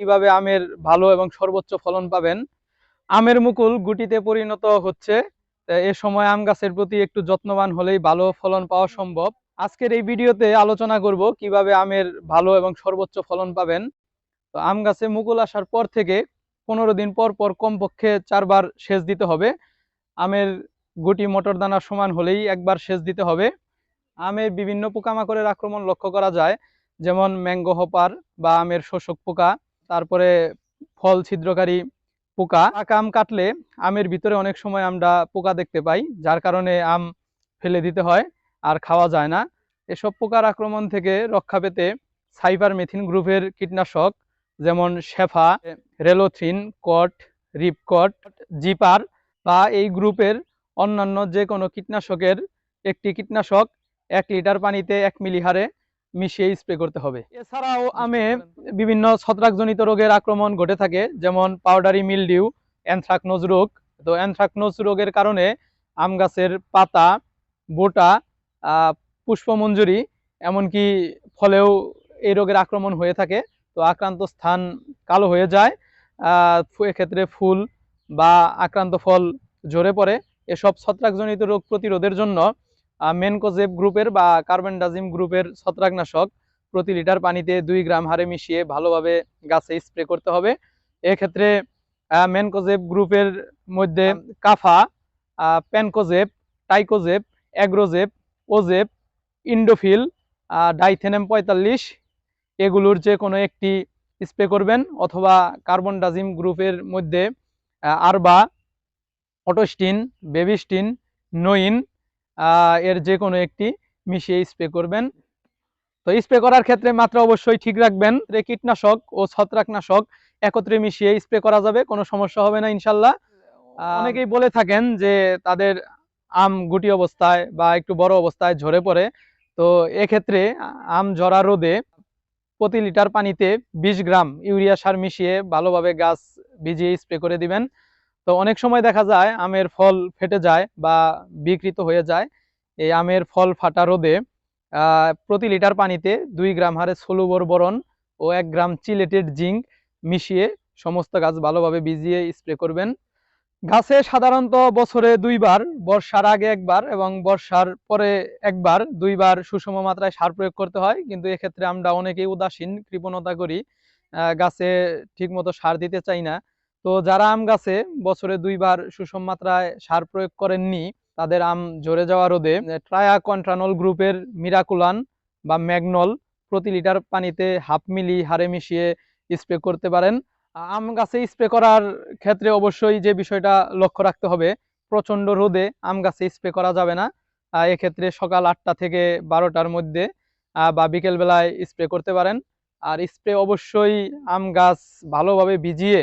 কীভাবে আমের ভালো এবং সর্বোচ্চ ফলন পাবেন? আমের মুকুল গুটিতে পরিণত হচ্ছে। এ সময় আম গাছের প্রতি একটু যত্নবান হলেই ভালো ফলন পাওয়া সম্ভব। আজকের এই ভিডিওতে আলোচনা করব কীভাবে আমের ভালো এবং সর্বোচ্চ ফলন পাবেন। তো আম গাছে মুকুল আসার পর থেকে পনেরো দিন পর পর কমপক্ষে চারবার সেচ দিতে হবে। আমের গুটি মটর দানা সমান হলেই একবার সেচ দিতে হবে। আমের বিভিন্ন পোকামাকড়ের আক্রমণ লক্ষ্য করা যায়, যেমন ম্যাঙ্গো হপার বা আমের শোষক পোকা। তারপরে ফল ছিদ্রকারী পোকা। আম কাটলে আমের ভিতরে অনেক সময় আমরা পোকা দেখতে পাই, যার কারণে আম ফেলে দিতে হয় আর খাওয়া যায় না। এসব পোকার আক্রমণ থেকে রক্ষা পেতে সাইবার মেথিন গ্রুপের কীটনাশক যেমন শেফা রেলোথিন কট, রিপকট, জিপার বা এই গ্রুপের অন্যান্য যে কোনো কীটনাশকের একটি কীটনাশক এক লিটার পানিতে এক মিলি হারে মিশিয়ে স্প্রে করতে হবে। এছাড়াও আমে বিভিন্ন ছত্রাকজনিত রোগের আক্রমণ ঘটে থাকে যেমন পাউডারি মিলডিউ অ্যানথ্রাকনোজ রোগ। তো অ্যানথ্রাকনোজ রোগের কারণে আম গাছের পাতা বোটা পুষ্পমঞ্জুরি এমনকি ফলেও এই রোগের আক্রমণ হয়ে থাকে। তো আক্রান্ত স্থান কালো হয়ে যায়। এক্ষেত্রে ফুল বা আক্রান্ত ফল ঝরে পড়ে। এসব ছত্রাকজনিত রোগ প্রতিরোধের জন্য মেনকোজেব গ্রুপের বা কার্বেন্ডাজিম গ্রুপের ছত্রাকনাশক প্রতি লিটার পানিতে দুই গ্রাম হারে মিশিয়ে ভালোভাবে গাছে স্প্রে করতে হবে। এক্ষেত্রে মেনকোজেব গ্রুপের মধ্যে কাফা প্যানকোজেব, টাইকোজেব, অ্যাগ্রোজেব, ওজেব, ইন্ডোফিল ডাইথেনেম পঁয়তাল্লিশ, এগুলোর যে কোনো একটি স্প্রে করবেন অথবা কার্বন ডাজিম গ্রুপের মধ্যে আরবা অটোস্টিন বেবিস্টিন, নইন এর যে কোনো একটি মিশিয়ে স্প্রে করবেন। তো স্প্রে করার ক্ষেত্রে মাত্রা অবশ্যই ঠিক রাখবেন। যে কীটনাশক ও ছত্রাকনাশক একত্রে মিশিয়ে স্প্রে করা যাবে, কোনো সমস্যা হবে না ইনশাল্লাহ। অনেকেই বলে থাকেন যে তাদের আম গুটি অবস্থায় বা একটু বড় অবস্থায় ঝরে পড়ে। তো এক্ষেত্রে আম ঝরা রোদে প্রতি লিটার পানিতে বিশ গ্রাম ইউরিয়া সার মিশিয়ে ভালোভাবে গাছ ভিজিয়ে স্প্রে করে দিবেন। তো অনেক সময় দেখা যায় আমের ফল ফেটে যায় বা বিকৃত হয়ে যায়। এই আমের ফল ফাটা রোদে প্রতি লিটার পানিতে দুই গ্রাম হারে সলুবর বরণ ও এক গ্রাম চিলেটেড জিঙ্ক মিশিয়ে সমস্ত গাছ ভালোভাবে ভিজিয়ে স্প্রে করবেন। গাছে সাধারণত বছরে দুইবার, বর্ষার আগে একবার এবং বর্ষার পরে একবার, দুইবার সুষম মাত্রায় সার প্রয়োগ করতে হয়। কিন্তু এক্ষেত্রে আমরা অনেকেই উদাসীন, কৃপণতা করি গাছে ঠিকমতো সার দিতে চাই না। তো যারা আম গাছে বছরে দুইবার সুষম মাত্রায় সার প্রয়োগ করেননি, তাদের আম ঝরে যাওয়া রোদে ট্রায়া কন্ট্রানল গ্রুপের মিরাকুলান বা ম্যাগনল প্রতি লিটার পানিতে হাফ মিলি হারে মিশিয়ে স্প্রে করতে পারেন। আম গাছে স্প্রে করার ক্ষেত্রে অবশ্যই যে বিষয়টা লক্ষ্য রাখতে হবে, প্রচণ্ড রোদে আম গাছে স্প্রে করা যাবে না। এক্ষেত্রে সকাল আটটা থেকে বারোটার মধ্যে বা বিকেলবেলায় স্প্রে করতে পারেন। আর স্প্রে অবশ্যই আম গাছ ভালোভাবে ভিজিয়ে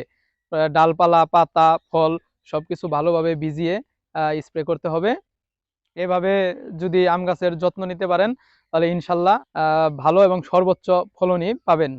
ডালপালা, পাতা, ফল সব কিছু ভালোভাবে ভিজিয়ে স্প্রে করতে হবে। এভাবে যদি আম গাছের যত্ন নিতে পারেন, তাহলে ইনশাল্লাহ ভালো এবং সর্বোচ্চ ফলনই পাবেন।